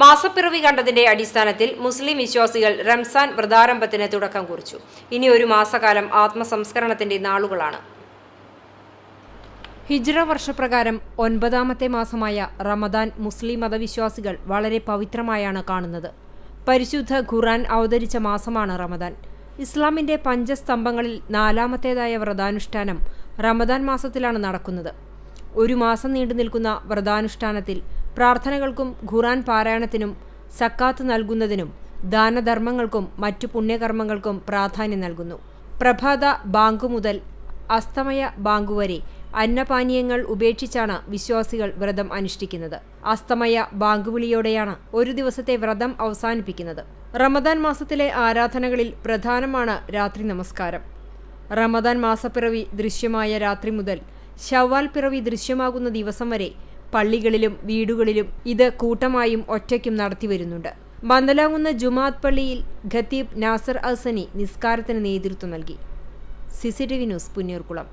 മാസപ്പിറവി കണ്ടതിന്റെ അടിസ്ഥാനത്തിൽ മുസ്ലിം വിശ്വാസികൾ റംസാൻ വ്രതാരംഭത്തിന് തുടക്കം കുറിച്ചു. ഇനി ഒരു മാസക്കാലം ആത്മസംസ്കരണത്തിന്റെ നാളുകളാണ്. ഹിജ്റ വർഷപ്രകാരം ഒൻപതാമത്തെ മാസമായ റമദാൻ മുസ്ലിം മതവിശ്വാസികൾ വളരെ പവിത്രമായാണ് കാണുന്നത്. പരിശുദ്ധ ഖുറാൻ അവതരിച്ച മാസമാണ് റമദാൻ. ഇസ്ലാമിന്റെ പഞ്ചസ്തംഭങ്ങളിൽ നാലാമത്തേതായ വ്രതാനുഷ്ഠാനം റമദാൻ മാസത്തിലാണ് നടക്കുന്നത്. ഒരു മാസം നീണ്ടു നിൽക്കുന്ന വ്രതാനുഷ്ഠാനത്തിൽ പ്രാർത്ഥനകൾക്കും ഖുറാൻ പാരായണത്തിനും സക്കാത്ത് നൽകുന്നതിനും ദാനധർമ്മങ്ങൾക്കും മറ്റു പുണ്യകർമ്മങ്ങൾക്കും പ്രാധാന്യം നൽകുന്നു. പ്രഭാത ബാങ്ക് മുതൽ അസ്തമയ ബാങ്കു വരെ അന്നപാനീയങ്ങൾ ഉപേക്ഷിച്ചാണ് വിശ്വാസികൾ വ്രതം അനുഷ്ഠിക്കുന്നത്. അസ്തമയ ബാങ്ക് വിളിയോടെയാണ് ഒരു ദിവസത്തെ വ്രതം അവസാനിപ്പിക്കുന്നത്. റമദാൻ മാസത്തിലെ ആരാധനകളിൽ പ്രധാനമാണ് രാത്രി നമസ്കാരം. റമദാൻ മാസപ്പിറവി ദൃശ്യമായ രാത്രി മുതൽ ശവ്വാൽ പിറവി ദൃശ്യമാകുന്ന ദിവസം വരെ പള്ളികളിലും വീടുകളിലും ഇത് കൂട്ടമായും ഒറ്റയ്ക്കും നടത്തിവരുന്നുണ്ട് മന്ദലാങ്ങുന്ന ജുമാത് പള്ളിയിൽ ഖത്തീബ് നാസർ അസനി നിസ്കാരത്തിന് നേതൃത്വം നൽകി. CCTV news Punnurkulam.